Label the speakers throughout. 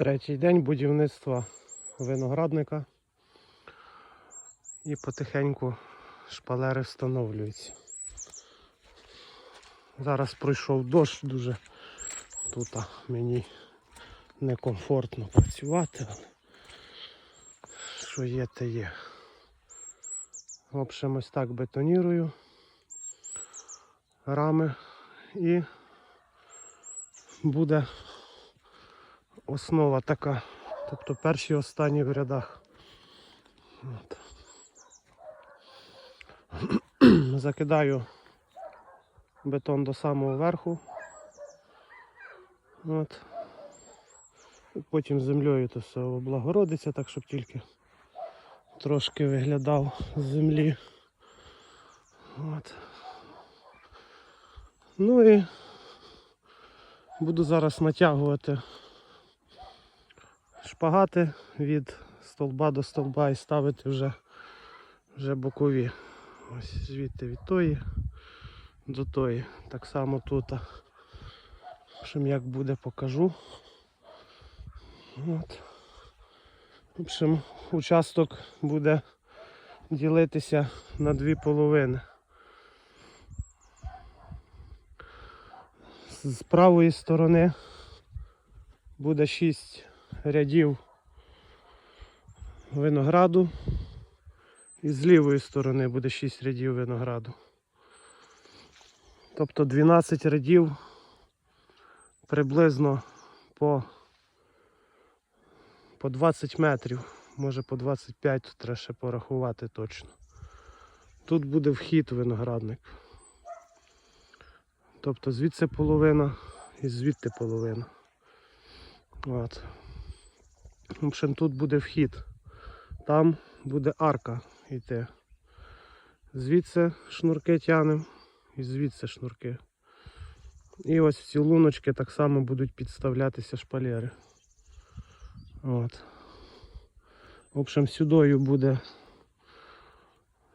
Speaker 1: Третій день будівництва виноградника. І потихеньку шпалери встановлюються. Зараз пройшов дощ дуже. Тут мені некомфортно працювати, але що є, те є. В общем, ось так бетонірую рами і буде основа така. Тобто перші останні в рядах. От. Закидаю бетон до самого верху. От. І Потім землею то все облагородиться, так щоб тільки трошки виглядав з землі. От. Ну і буду зараз натягувати шпагати від столба до столба і ставити вже, вже бокові. Ось звідти від тої до тої. Так само тут. Общем, як буде, покажу. От. В общем, участок буде ділитися на дві половини. З правої сторони буде 6 рядів винограду. І з лівої сторони буде 6 рядів винограду. Тобто 12 рядів приблизно по, по 20 метрів, може по 25, тут треба ще порахувати точно. Тут буде вхід виноградник. Тобто звідси половина і звідти половина. От. В общем, тут буде вхід. Там буде арка йти. Звідси шнурки тянемо і звідси шнурки. І ось в ці луночки так само будуть підставлятися шпалери. От. В общем, сюдою буде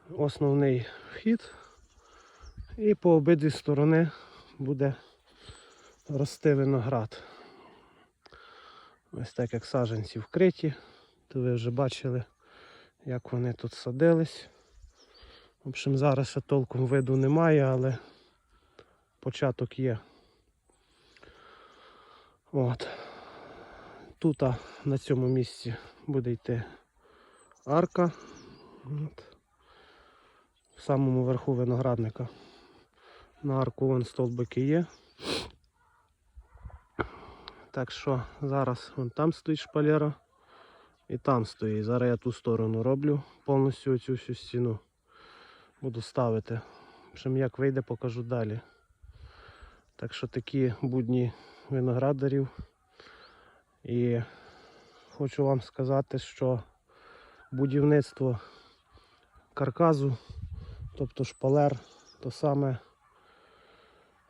Speaker 1: основний вхід. І по обидві сторони буде рости виноград. Ось так як саджанці вкриті, то ви вже бачили, як вони тут садились. В общем, зараз ще толком виду немає, але початок є. От. Тут на цьому місці буде йти арка. От. В самому верху виноградника. На арку вон стовбики є. Так що зараз вон там стоїть шпалера і там стоїть. Зараз я ту сторону роблю повністю цю всю стіну. Буду ставити. Общем, як вийде, покажу далі. Так що такі будні виноградарів. І хочу вам сказати, що будівництво карказу, тобто шпалер, то саме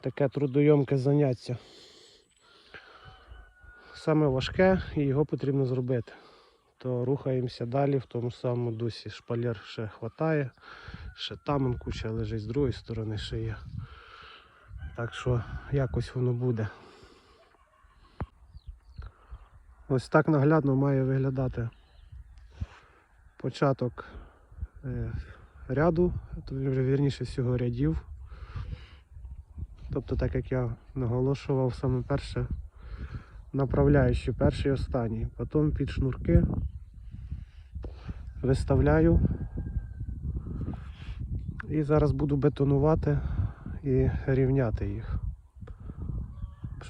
Speaker 1: таке трудойомке заняття. Саме важке і його потрібно зробити. То рухаємося далі в тому самому дусі. Шпалер ще хватає, ще там куча лежить з другої сторони ще є. Так що якось воно буде. Ось так наглядно має виглядати початок е, ряду, вірніше всього рядів. Тобто, так як я наголошував саме перше, направляючи перший і останній. Потім під шнурки виставляю і зараз буду бетонувати і рівняти їх.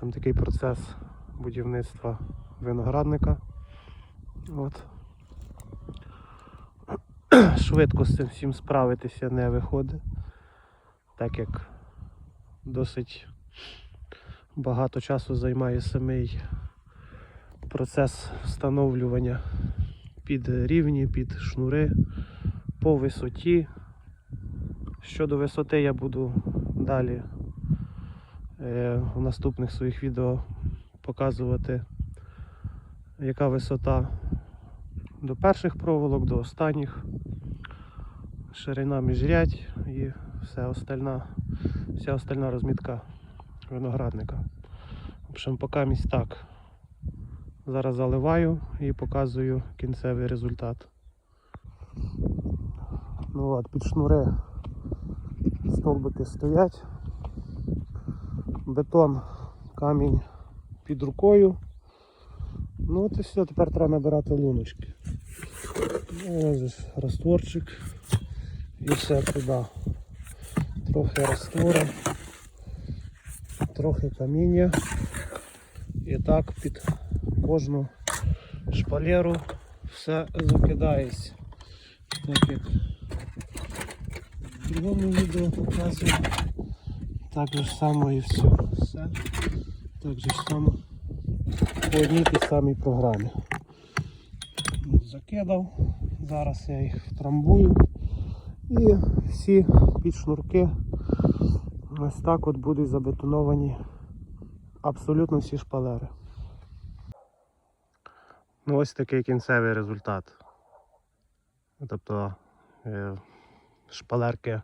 Speaker 1: В такий процес будівництва виноградника. От. Швидко з цим всім справитися не виходить, так як досить багато часу займає самий процес встановлювання під рівні, під шнури по висоті. Щодо висоти я буду далі е, в наступних своїх відео показувати, яка висота до перших проволок, до останніх, ширина міжрядь і все остальна, вся остальна розмітка виноградника. В общем, поки місць так. Зараз заливаю і показую кінцевий результат. Ну от, під шнури стовбики стоять. Бетон, камінь під рукою. Ну от і все, тепер треба набирати луночки. Ну, ось растворчик. І все туди. Трохи раствора, трохи каміння. І так під кожну шпалеру все закидається. Так як в другому відео показую. Так же само і все. Все. Так же само по одній тій самій програмі. Закидав. Зараз я їх втрамбую. І всі підшнурки ось так от будуть забетоновані абсолютно всі шпалери. Ну ось такий кінцевий результат. Тобто е, шпалерки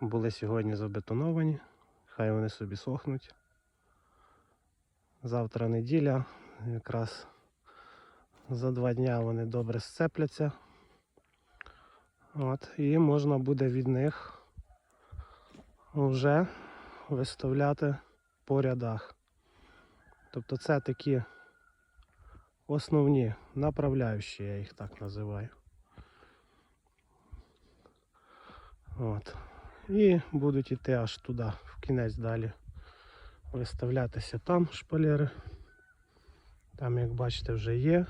Speaker 1: були сьогодні забетоновані, хай вони собі сохнуть. Завтра неділя, якраз за два дня вони добре сцепляться. От, і можна буде від них вже виставляти по рядах. Тобто це такі основні направляючі, я їх так називаю. От. І будуть йти аж туди, в кінець далі. Виставлятися там шпалери. Там, як бачите, вже є.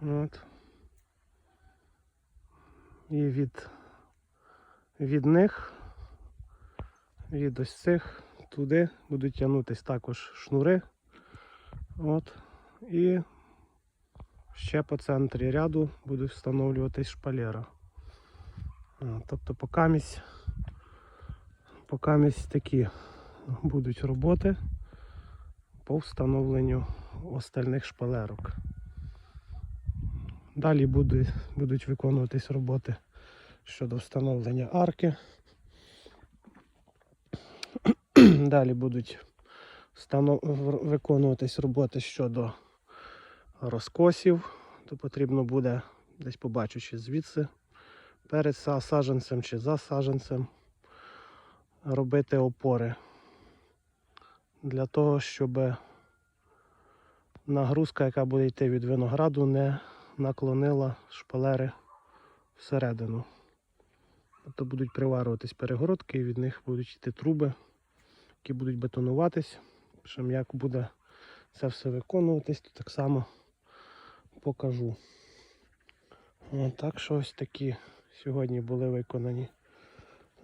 Speaker 1: От. І від, від них, від ось цих туди будуть тягнутися також шнури. От. І ще по центрі ряду буде встановлюватись шпалера. Тобто покамість, такі будуть роботи по встановленню остальних шпалерок. Далі будуть, будуть виконуватись роботи щодо встановлення арки. Далі будуть виконуватись роботи щодо розкосів. То потрібно буде десь побачучи звідси перед са- саджанцем чи за саджанцем робити опори для того, щоб нагрузка, яка буде йти від винограду, не наклонила шпалери всередину. Тобто будуть приварюватись перегородки і від них будуть йти труби, які будуть бетонуватись. Причому як буде це все виконуватись, то так само покажу. От, так що ось такі сьогодні були виконані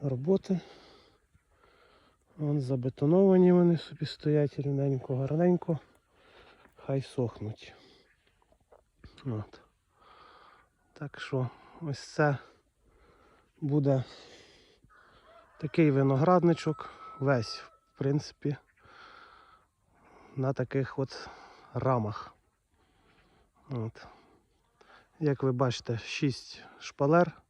Speaker 1: роботи. Вон забетоновані вони собі стоять рівненько, гарненько. Хай сохнуть. От. Так що ось це буде такий виноградничок, весь, в принципі, на таких от рамах. От. Як ви бачите, 6 шпалер,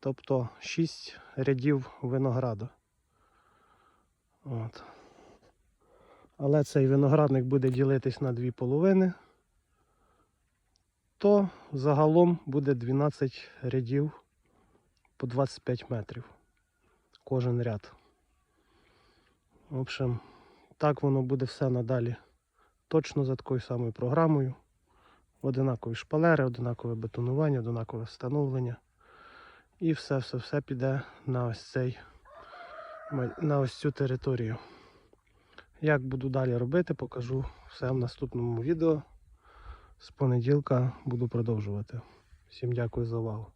Speaker 1: тобто 6 рядів винограду. От. Але цей виноградник буде ділитись на дві половини, то загалом буде 12 рядів по 25 метрів кожен ряд. В общем, так воно буде все надалі. Точно за такою самою програмою. Одинакові шпалери, одинакове бетонування, одинакове встановлення. І все-все-все піде на ось цей на ось цю територію. Як буду далі робити, покажу все в наступному відео. З понеділка буду продовжувати. Всім дякую за увагу.